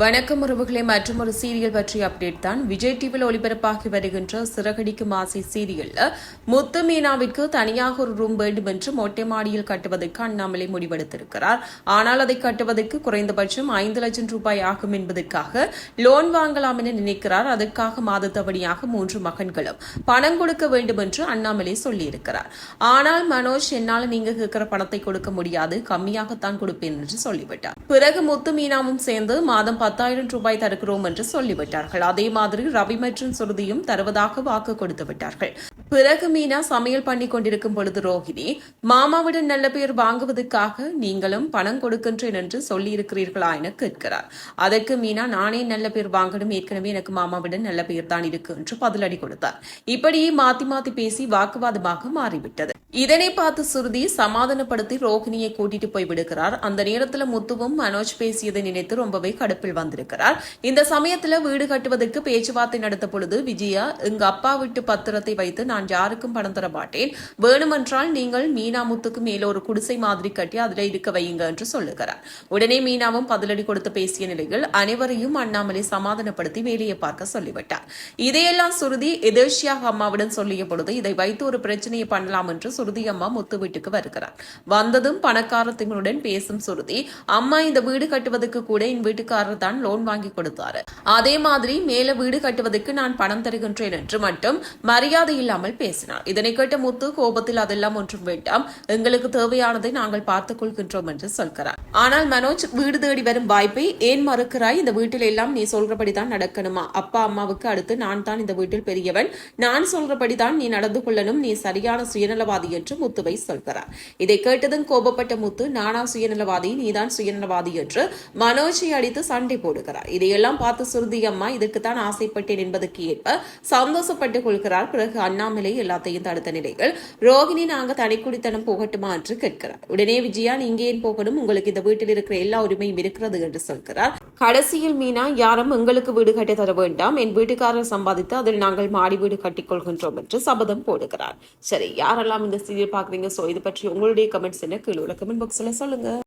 வணக்கம் உறவுகளை மற்றும் ஒரு சீரியல் பற்றிய அப்டேட் தான். விஜய் டிவியில் ஒளிபரப்பாகி வருகின்ற சிறகடிக்கும் ஆசை சீரியல். முத்து மீனாவிற்கு தனியாக ஒரு ரூம் வேண்டும் என்று மொட்டை மாடியில் கட்டுவதற்கு அண்ணாமலை முடிவெடுத்திருக்கிறார். ஆனால் அதை கட்டுவதற்கு குறைந்தபட்சம் ஐந்து லட்சம் ரூபாய் ஆகும் என்பதற்காக லோன் வாங்கலாம் என நினைக்கிறார். அதற்காக மாதத்தவணையாக மூன்று மகன்களும் பணம் கொடுக்க வேண்டும் என்று அண்ணாமலை சொல்லியிருக்கிறார். ஆனால் மனோஜ் என்னால் நீங்க கேட்கிற பணத்தை கொடுக்க முடியாது. கம்மியாகத்தான் கொடுப்பேன் என்று சொல்லிவிட்டார். பிறகு முத்து மீனாவும் சேர்ந்து மாதம் பத்தாயிரம் ரூபாய் தருகிறோம் என்று சொல்லிவிட்டார்கள். அதே மாதிரி ரவி மற்றும் சுருதியும் தருவதாக வாக்கு கொடுத்து விட்டார்கள் பிறகு மீனா சமையல் பண்ணி கொண்டிருக்கும் பொழுது ரோஹிணி மாமாவிடம் நல்ல பேர் வாங்குவதற்காக நீங்களும் பணம் கொடுக்கின்றேன் என்று சொல்லியிருக்கிறீர்களா என கேட்கிறார். அதற்கு மீனா நானே நல்ல பேர் வாங்கணும். ஏற்கனவே எனக்கு மாமாவிடம் நல்ல பேர் தான் இருக்கு என்று பதிலடி கொடுத்தார். இப்படியே மாத்தி மாத்தி பேசி வாக்குவாதமாக மாறிவிட்டது. இதனை பார்த்து சுருதி சமாதானப்படுத்தி ரோஹிணியை கூட்டிட்டு போய் விடுகிறார். அந்த நேரத்துல முத்துவும் மனோஜ் பேசியதை நினைத்து ரொம்பவே கடுப்பில் வந்திருக்கிறார். இந்த சமயத்துல வீடு கட்டுவதற்கு பேச்சுவார்த்தை நடத்த பொழுது விஜயா எங்க அப்பா விட்டு பத்திரத்தை வைத்து நான் யாருக்கும் பணம் தர மாட்டேன். வேணுமென்றால் நீங்கள் மீனாமுத்துக்கு மேல ஒரு குடிசை மாதிரி கட்டி அதுல இருக்க வையுங்க என்று சொல்லுகிறார். உடனே மீனாவும் பதிலடி கொடுத்து பேசிய நிலையில் அனைவரையும் அண்ணாமலை சமாதானப்படுத்தி வேலையை பார்க்க சொல்லிவிட்டார். இதையெல்லாம் சுருதி எதேஷியாக அம்மாவிடம் சொல்லிய பொழுது இதை வைத்து ஒரு பிரச்சனையை பண்ணலாம் என்று சுருதி அம்மா முத்து வீட்டுக்கு வருகிறார். வந்ததும் பணக்காரத்தினுடன் பேசும் சுருதி அம்மா இந்த வீடு கட்டுவதற்கு கூட என் வீட்டுக்காரர் தான் லோன் வாங்கி கொடுத்தாரு. அதே மாதிரி மேல வீடு கட்டுவதற்கு நான் பணம் தருகின்றேன் என்று மட்டும் மரியாதை இல்லாமல் இல்லாமல் பேசினார். இதனை கேட்ட முத்து கோபத்தில் அதெல்லாம் ஒன்றும் வேண்டாம். எங்களுக்கு தேவையானதை நாங்கள் பார்த்துக் கொள்கின்றோம் என்று சொல்கிறார். ஆனால் மனோஜ் வீடு தேடி வரும் வாய்ப்பை ஏன் மறுக்கிறாய்? இந்த வீட்டில் எல்லாம் நீ சொல்றபடிதான் நடக்கணுமா? அப்பா அம்மாவுக்கு அடுத்து நான் தான் இந்த வீட்டில் பெரியவன். நான் சொல்றபடிதான் நீ நடந்து கொள்ளணும். நீ சரியான சுயநலவாதி என்று முத்துவை சொல்கிறார். இதை கேட்டதும் கோபப்பட்ட முத்து நானா சுயநலவாதி? நீதான் சுயநலவாதி என்று மனோஜை அடித்து சண்டை போடுகிறார். இதையெல்லாம் பார்த்து சுருதி அம்மா இதுக்குத்தான் ஆசைப்பட்டேன் என்பதற்கு ஏற்ப சந்தோஷப்பட்டுக் கொள்கிறார். பிறகு அண்ணாமலை எல்லாத்தையும் தடுத்த நிலையில் ரோகிணி நாங்க தனிக்குடித்தனம் போகட்டுமா என்று கேட்கிறார். உடனே விஜயா நீங்க ஏன் போகணும். உங்களுக்கு இந்த வீட்டில் இருக்கிற எல்லா உரிமையும் இருக்கிறது என்று சொல்கிறார். கடைசியில் மீனா யாரும் எங்களுக்கு வீடு கட்டி தர வேண்டாம். என் வீட்டுக்காரர் சம்பாதித்து அதில் நாங்கள் மாடி வீடு கட்டிக்கொள்கின்றோம் என்று சபதம் போடுகிறார். சரி யாரெல்லாம் இந்த சீரியல் பாக்குறீங்க சோ இது பற்றி உங்களுடைய கமெண்ட்ஸ் என்ன? கீழே கமெண்ட் பாக்ஸ்ல சொல்லுங்க.